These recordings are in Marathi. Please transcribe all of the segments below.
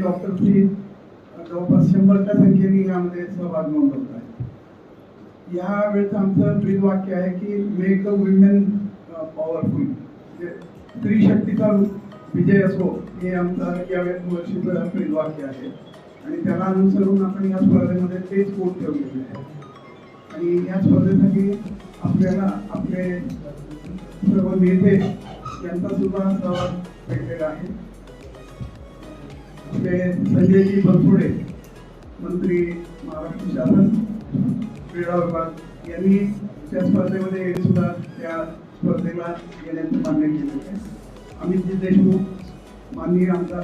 दरवर्षी जवळपास शंभरच्या संख्येने यामध्ये सहभाग नोंदवत आहे. या वेळेचं आमचं ब्रीद वाक्य आहे की make uh, a women powerful स्त्री शक्तीचा विजय असो हे आमचं या वर्षीचं ब्रीद वाक्य आहे. आणि त्याला अनुसरून आपण या स्पर्धेमध्ये तेच कोट ठेवलेले आहे. आणि या स्पर्धेसाठी आपल्याला आपले सर्व नेते यांचा सुद्धा सहभाग भेटलेला आहे. आपले संजयजी बनसोडे मंत्री महाराष्ट्र शासन क्रीडा विभाग यांनी त्या स्पर्धेमध्ये सुद्धा त्या स्पर्धेला येण्याचं मान्य केलेलं आहे. अमितजी देशमुख माननीय आमदार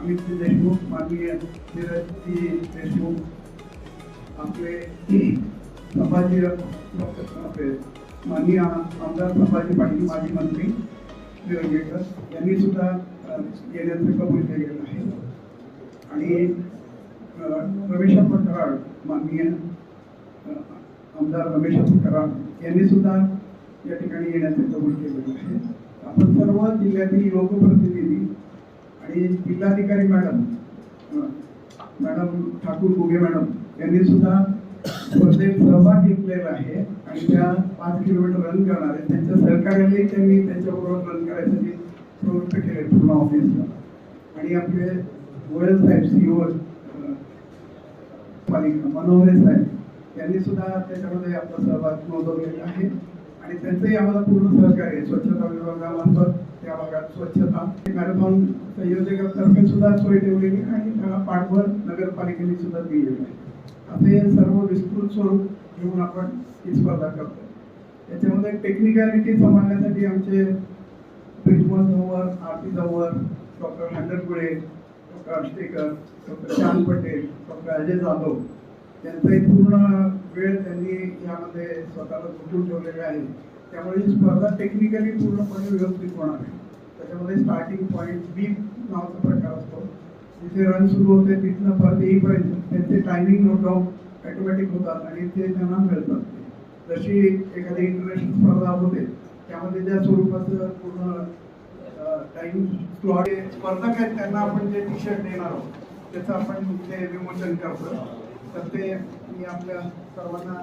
अमितजी देशमुख माननीय धीरजजी देशमुख आपले संभाजी आपले माननीय आमदार संभाजी पाटील माजी मंत्री निलंगेकर यांनी सुद्धा येण्याचं कबूल केलेलं आहे. आणि रमेश कराड माननीय आमदार रमेश कराड यांनी सुद्धा या ठिकाणी येण्याचे कबूल केलेलं आहे. आपण सर्व जिल्ह्यातील लोकप्रतिनिधी आणि जिल्हाधिकारी madam madam Thakur Guge madam यांनी सुद्धा स्पर्धेत सहभाग घेतलेला आहे आणि त्या पाच किलोमीटर रन करणार आहेत त्यांच्या सहकार्याने त्यांनी त्यांच्याबरोबर रन करायसाठी प्रवृत्त केले पूर्ण ऑफिसला आणि आपले गोयल साहेब सीओ पालिका मनोहरे साहेब यांनी सुद्धा त्याच्यामध्ये आपला सहभाग नोंदवलेला आहे. आणि त्यांचंही आम्हाला पूर्ण सहकार्य आहे. स्वच्छता विभागामार्फत त्या भागात स्वच्छता. मॅरेथॉन संयोजकातर्फे सुद्धा सोय ठेवलेली आणि त्याला पाठबळ नगरपालिकेने सुद्धा दिलेलं आहे. असे सर्व विस्तृत स्वरूप घेऊन आपण ही स्पर्धा करतो याच्यामध्ये टेक्निकॅलिटी सांभाळण्यासाठी आमचे प्रिन्सिपल जवळ आरती जवळ doctor Handarpule doctor Ashtekar doctor Shyam Patel doctor Ajay Jadhav त्यांचाही पूर्ण वेळ त्यांनी यामध्ये स्वतःला झुकून ठेवलेले आहे. त्यामुळे ही स्पर्धा टेक्निकली पूर्णपणे व्यवस्थित होणार आहे. त्याच्यामध्ये स्टार्टिंग पॉईंट बी नावाचा प्रकार असतो. जिथे रन सुरू होते तिथनं परत येईपर्यंत त्यांचे टायमिंग नोट डाऊन ऑटोमॅटिक होतात आणि ते त्यांना मिळतात. जशी एखादी इंटरनॅशनल स्पर्धा होते त्यामध्ये ज्या स्वरूपाचं पूर्ण टाइम स्लॉट स्पर्धक आहेत त्यांना आपण जे टी शर्ट देणार आहोत त्याचं आपण ते विमोचन करतो तर ते मी आपल्या सर्वांना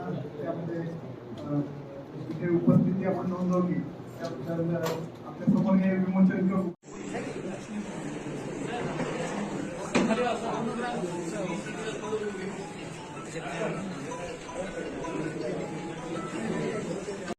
त्यामध्ये तिथे उपस्थिती आपण नोंदवली. त्याबद्दल आपल्यासमोर हे विमोचन करू. Gracias.